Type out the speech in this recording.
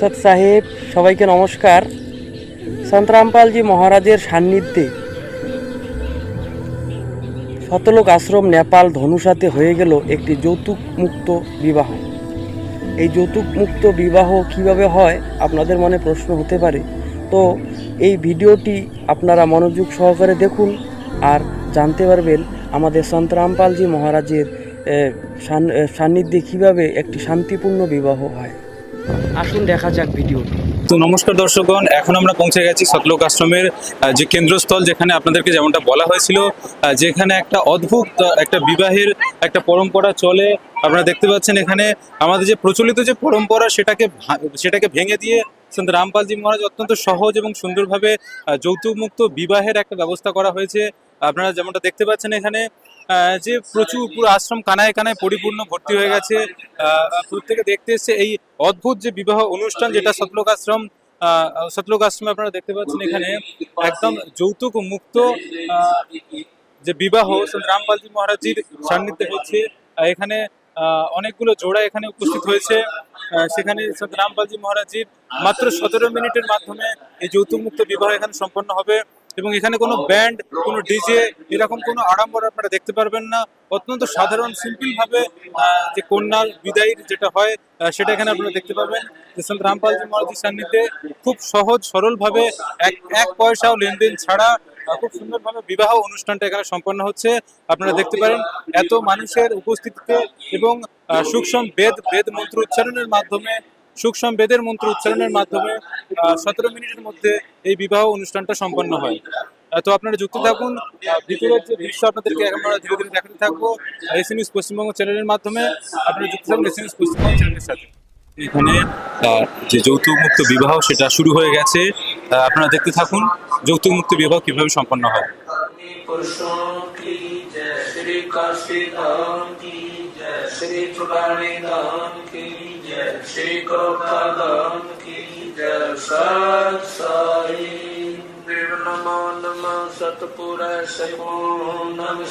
সৎ সাহেব সবাইকে নমস্কার। সন্তরামপালজি মহারাজের সান্নিধ্যে শতলোক আশ্রম নেপাল ধনুষাতে হয়ে গেল একটি যৌতুক মুক্ত বিবাহ। এই যৌতুক মুক্ত বিবাহ কীভাবে হয় আপনাদের মনে প্রশ্ন হতে পারে। তো এই ভিডিওটি আপনারা মনোযোগ সহকারে দেখুন আর জানতে পারবেন আমাদের সন্তরামপালজি মহারাজের এ, সান- এ, সান্নিধ্যে কীভাবে একটি শান্তিপূর্ণ বিবাহ হয়। আসুন, দেখা যাক ভিডিওটি তো। নমস্কার দর্শকগণ, এখন আমরা পৌঁছে গেছি সতলোক আশ্রমের যে কেন্দ্রস্থল যেখানে আপনাদেরকে যেমনটা বলা হয়েছিল যেখানে একটা অদ্ভুত একটা বিবাহের একটা পরম্পরা চলে। আপনারা দেখতে পাচ্ছেন এখানে আমাদের যে প্রচলিত যে পরম্পরা, সেটাকে সেটাকে ভেঙে দিয়ে সন্ত রামপালজি মহারাজ অত্যন্ত সহজ এবং সুন্দরভাবে যৌতুকমুক্ত বিবাহের একটা ব্যবস্থা করা হয়েছে। আপনারা যেমনটা দেখতে পাচ্ছেন এখানে যে প্রচুর পুরো আশ্রম কানায় কানায় পরিপূর্ণ, ভর্তি হয়ে গেছে। প্রত্যেকে দেখতে এসছে এই অদ্ভুত যে বিবাহ অনুষ্ঠান, যেটা সতলোক আশ্রম সতলোক আশ্রমে আপনারা দেখতে পাচ্ছেন এখানে একদম যৌতুক মুক্ত যে বিবাহ রামপালজি মহারাজির সান্নিধ্যে হচ্ছে। এখানে অনেকগুলো জোড়া এখানে উপস্থিত হয়েছে। সেখানে রামপালজি মহারাজির মাত্র সতেরো মিনিটের মাধ্যমে এই যৌতুক মুক্ত বিবাহ এখানে সম্পন্ন হবে। এবং এখানে কোনো ব্যান্ড কোনো ডিজে এরকম কোনো আড়ম্বর আপনারা দেখতে পারবেন না। অত্যন্ত সাধারণ সিম্পল ভাবে আহ, যে কন্যার বিদায়ের যেটা হয় সেটা এখানে আপনারা দেখতে পাবেন। সন্ত রামপালজি মহারাজের সান্নিধ্যে খুব সহজ সরলভাবে এক এক পয়সাও লেনদেন ছাড়া খুব সুন্দরভাবে বিবাহ অনুষ্ঠানটা এখানে সম্পন্ন হচ্ছে। আপনারা দেখতে পারেন এত মানুষের উপস্থিতিতে এবং সূক্ষ্ম বেদ বেদ মন্ত্র উচ্চারণের মাধ্যমে সুখ সম্বেদের মন্ত্র উচ্চারণের মাধ্যমে সতেরো মিনিটের মধ্যে এই বিবাহ অনুষ্ঠানটা সম্পন্ন হয়। তো আপনারা যুক্ত থাকুন। ভিতরের যে দৃশ্য আপনাদেরকে আমরা ধীরে ধীরে দেখাতে থাকব এস নিউজ পশ্চিমবঙ্গ চ্যানেলের মাধ্যমে। আপনারা যুক্ত থাকুন এস নিউজ পশ্চিমবঙ্গ চ্যানেলের সাথে। এখানে যে যৌতুকমুক্ত বিবাহ সেটা শুরু হয়ে গেছে। আপনারা দেখতে থাকুন যৌতুকমুক্ত বিবাহ কীভাবে সম্পন্ন হয়। श्री काशी धाम की जय, श्री चुरानी धाम की जय, श्री कौता धाम की जय सत साई। नमो नम, सतपुर सको नम